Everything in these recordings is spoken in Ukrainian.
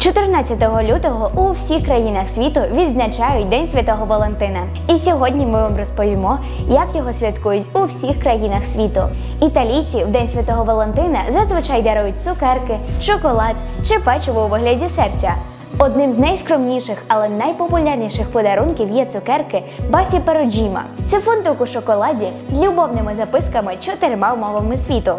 14 лютого у всіх країнах світу відзначають День Святого Валентина. І сьогодні ми вам розповімо, як його святкують у всіх країнах світу. Італійці в День Святого Валентина зазвичай дарують цукерки, шоколад чи печиво у вигляді серця. Одним з найскромніших, але найпопулярніших подарунків є цукерки Басі Пероджіма. Це фунтук у шоколаді з любовними записками чотирма мовами світу.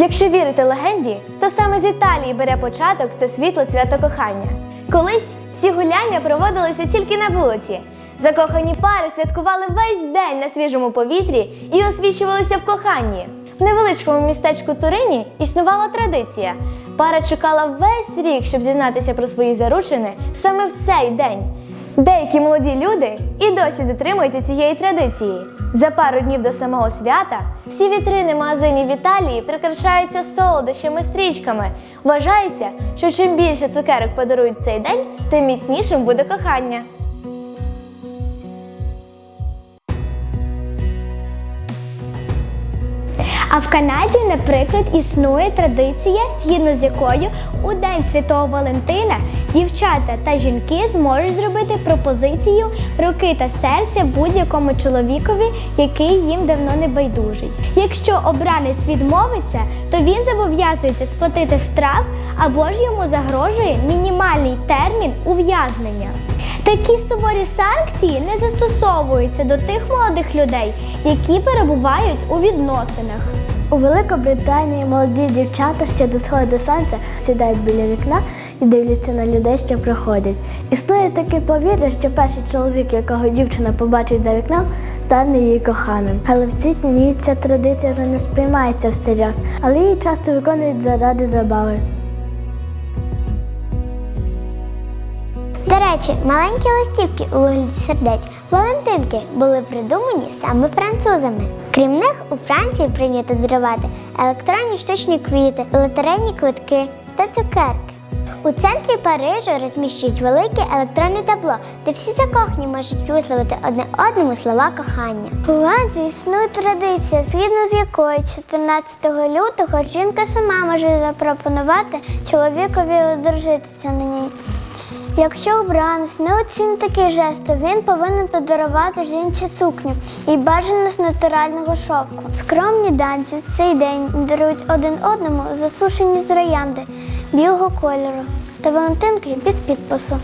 Якщо вірити легенді, то саме з Італії бере початок це світло свято кохання. Колись всі гуляння проводилися тільки на вулиці. Закохані пари святкували весь день на свіжому повітрі і освічувалися в коханні. В невеличкому містечку Турині існувала традиція. Пара чекала весь рік, щоб зізнатися про свої заручини саме в цей день. Деякі молоді люди і досі дотримуються цієї традиції. За пару днів до самого свята всі вітрини магазинів в Італії прикрашаються солодощами, стрічками. Вважається, що чим більше цукерок подарують цей день, тим міцнішим буде кохання. А в Канаді, наприклад, існує традиція, згідно з якою у День Святого Валентина дівчата та жінки зможуть зробити пропозицію руки та серця будь-якому чоловікові, який їм давно не байдужий. Якщо обранець відмовиться, то він зобов'язується сплатити штраф або ж йому загрожує мінімальний термін ув'язнення. Такі суворі санкції не застосовуються до тих молодих людей, які перебувають у відносинах. У Великобританії молоді дівчата ще до сходу сонця сідають біля вікна і дивляться на людей, що проходять. Існує таке повір'я, що перший чоловік, якого дівчина побачить за вікном, стане її коханим. Але в ці дні ця традиція вже не сприймається всерйоз, але її часто виконують заради забави. Речі, маленькі листівки у вигляді сердець Валентинки були придумані саме французами. Крім них, у Франції прийнято дарувати електронні штучні квіти, лотерейні квитки та цукерки. У центрі Парижу розміщують велике електронне табло, де всі закохані можуть висловити одне одному слова кохання. У Голландії існує традиція, згідно з якою 14 лютого жінка сама може запропонувати чоловікові одружитися на ній. Якщо обранець не оцінить такий жест, то він повинен подарувати жінці сукню і бажано з натурального шовку. Скромні данці в цей день дарують один одному засушені троянди білого кольору та валентинки без підпису.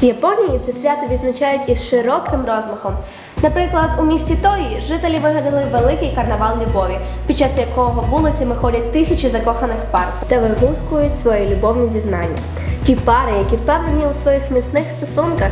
В Японії це свято відзначають із широким розмахом. Наприклад, у місті Тої жителі вигадали великий карнавал любові, під час якого вулицями ходять тисячі закоханих пар та вигукують свої любовні зізнання. Ті пари, які впевнені у своїх міцних стосунках,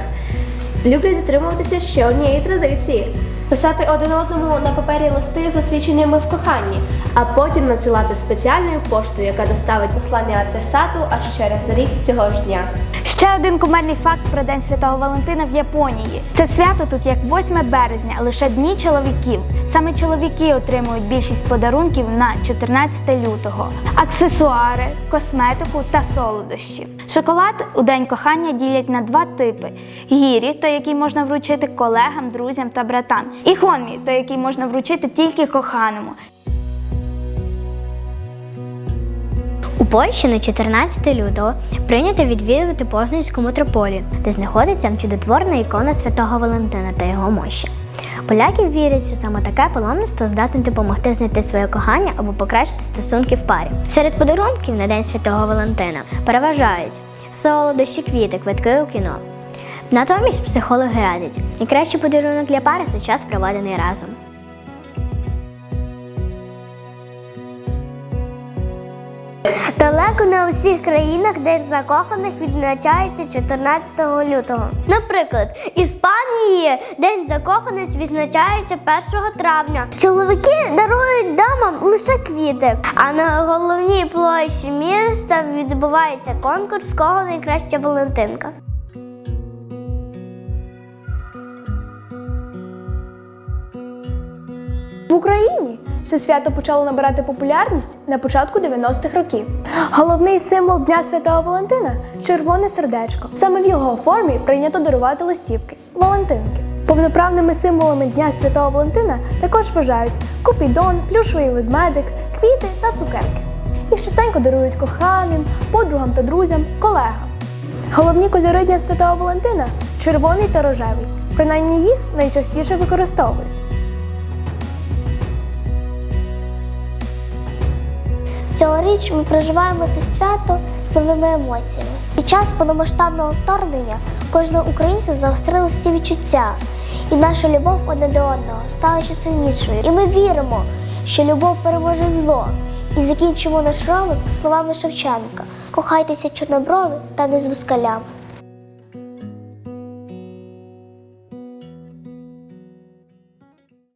люблять дотримуватися ще однієї традиції. Писати один одному на папері листи з освіченнями в коханні, а потім надсилати спеціальною поштою, яка доставить послання адресату аж через рік цього ж дня. Ще один кумедний факт про День Святого Валентина в Японії. Це свято тут як 8 березня, лише дні чоловіків. Саме чоловіки отримують більшість подарунків на 14 лютого: аксесуари, косметику та солодощі. Шоколад у день кохання ділять на два типи: гірі, той, який можна вручити колегам, друзям та братам, і хонмі, той, який можна вручити тільки коханому. У Польщі на 14 лютого прийнято відвідувати Познанську митрополію, де знаходиться чудотворна ікона святого Валентина та його мощі. Поляки вірять, що саме таке паломництво здатне допомогти знайти своє кохання або покращити стосунки в парі. Серед подарунків на День Святого Валентина переважають солодощі, квіти, квитки у кіно. Натомість психологи радять, найкращий подарунок для пари це час проведений разом. Далеко не у всіх країнах День закоханих відзначається 14 лютого. Наприклад, Іспанії День закоханих відзначається 1 травня. Чоловіки дарують дамам лише квіти, а на головній площі міста відбувається конкурс кого найкраща Валентинка. Україні це свято почало набирати популярність на початку 90-х років. Головний символ Дня Святого Валентина червоне сердечко. Саме в його формі прийнято дарувати листівки Валентинки. Повноправними символами Дня Святого Валентина також вважають купідон, плюшовий ведмедик, квіти та цукерки. Їх частенько дарують коханим, подругам та друзям, колегам. Головні кольори Дня Святого Валентина червоний та рожевий. Принаймні їх найчастіше використовують. Цьогоріч ми проживаємо це свято з новими емоціями. Під час повномасштабного вторгнення кожного українця заострили ці відчуття, і наша любов одне до одного стала ще сильнішою. І ми віримо, що любов переможе зло. І закінчимо наш ролик словами Шевченка: кохайтеся чорноброви та не з москалями.